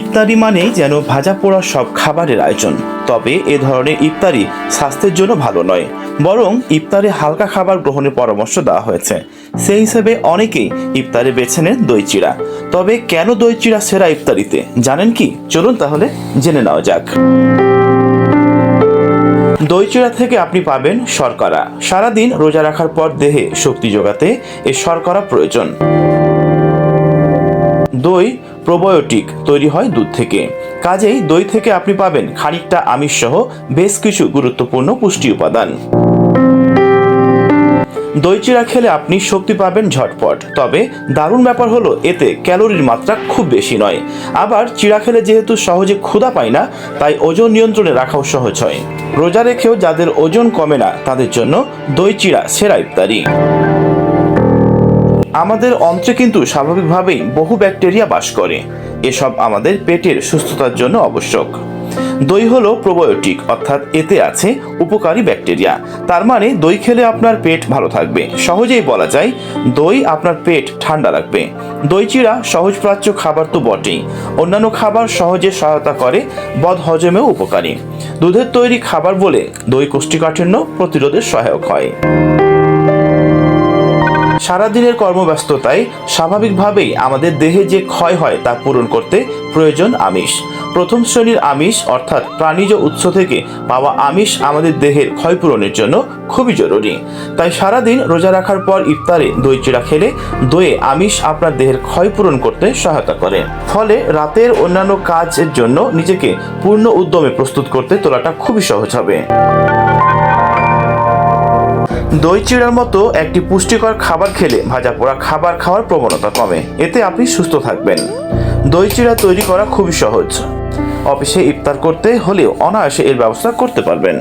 ইফতারি মানেই যেন ভাজা পোড়া সব খাবারের আয়োজন। তবে এ ধরনের ইফতারি স্বাস্থ্যের জন্য ভালো নয়, বরং ইফতারে হালকা খাবার গ্রহণের পরামর্শ দেওয়া হয়েছে। সেই হিসেবে অনেকেই ইফতারে বেছে নেন দই চিড়া। তবে কেন দই চিড়া সেরা ইফতারিতে? জানেন কি? চলুন তাহলে জেনে নেওয়া যাক। দই চিড়া থেকে আপনি পাবেন শর্করা। সারাদিন রোজা রাখার পর দেহে শক্তি যোগাতে এ শর্করা প্রয়োজন। দই প্রোবায়োটিক তৈরি হয় দুধ থেকে। কাজেই দই থেকে আপনি পাবেন খানিকটা আমিষ সহ বেশ কিছু গুরুত্বপূর্ণ পুষ্টি উপাদান। দই চিড়া খেলে আপনি শক্তি পাবেন ঝটপট, তবে দারুণ ব্যাপার হলো এতে ক্যালোরির মাত্রা খুব বেশি নয়। আবার চিড়া খেলে যেহেতু সহজে ক্ষুধা পায় না, তাই ওজন নিয়ন্ত্রণে রাখাও সহজ হয়। রোজা রেখেও যাদের ওজন কমে না, তাদের জন্য দই চিড়া সেরা ইফতারি। আমাদের অন্ত্রে কিন্তু স্বাভাবিকভাবেই বহু ব্যাকটেরিয়া বাস করে। এসব আমাদের পেটের সুস্থতার জন্য আবশ্যক। দই হলো প্রোবায়োটিক, অর্থাৎ এতে আছে উপকারী ব্যাকটেরিয়া। তার মানে দই খেলে আপনার পেট ভালো থাকবে। সহজেই বলা যায়, দই আপনার পেট ঠান্ডা রাখবে। দই চিড়া সহজপ্রাচ্য খাবার তো বটেই। অন্যান্য খাবার সহজে সহায়তা করে, বদ হজমেও উপকারী। দুধের তৈরি খাবার বলে দই কোষ্ঠীকাঠিন্য প্রতিরোধের সহায়ক হয়। সারাদিনের কর্মব্যস্ততায় স্বাভাবিকভাবেই আমাদের দেহে যে ক্ষয় হয় তা পূরণ করতে প্রয়োজন আমিষ। প্রথম শ্রেণির আমিষ, অর্থাৎ প্রাণীজ উৎস থেকে পাওয়া আমিষ আমাদের দেহের ক্ষয় পূরণের জন্য খুবই জরুরি। তাই সারাদিন রোজা রাখার পর ইফতারে দই চিড়া খেলে দইয়ে আমিষ আপনার দেহের ক্ষয় পূরণ করতে সহায়তা করে। ফলে রাতের অন্যান্য কাজের জন্য নিজেকে পূর্ণ উদ্যমে প্রস্তুত করতে তোলাটা খুবই সহজ হবে। দই চিড়ার মতো একটি পুষ্টিকর খাবার খেলে ভাজা পোড়া খাবার খাওয়ার প্রবণতা কমে। এতে আপনি সুস্থ থাকবেন। দই চিড়া তৈরি করা খুবই সহজ। অফিসে ইফতার করতে হলেও অনায়াসে এর ব্যবস্থা করতে পারবেন।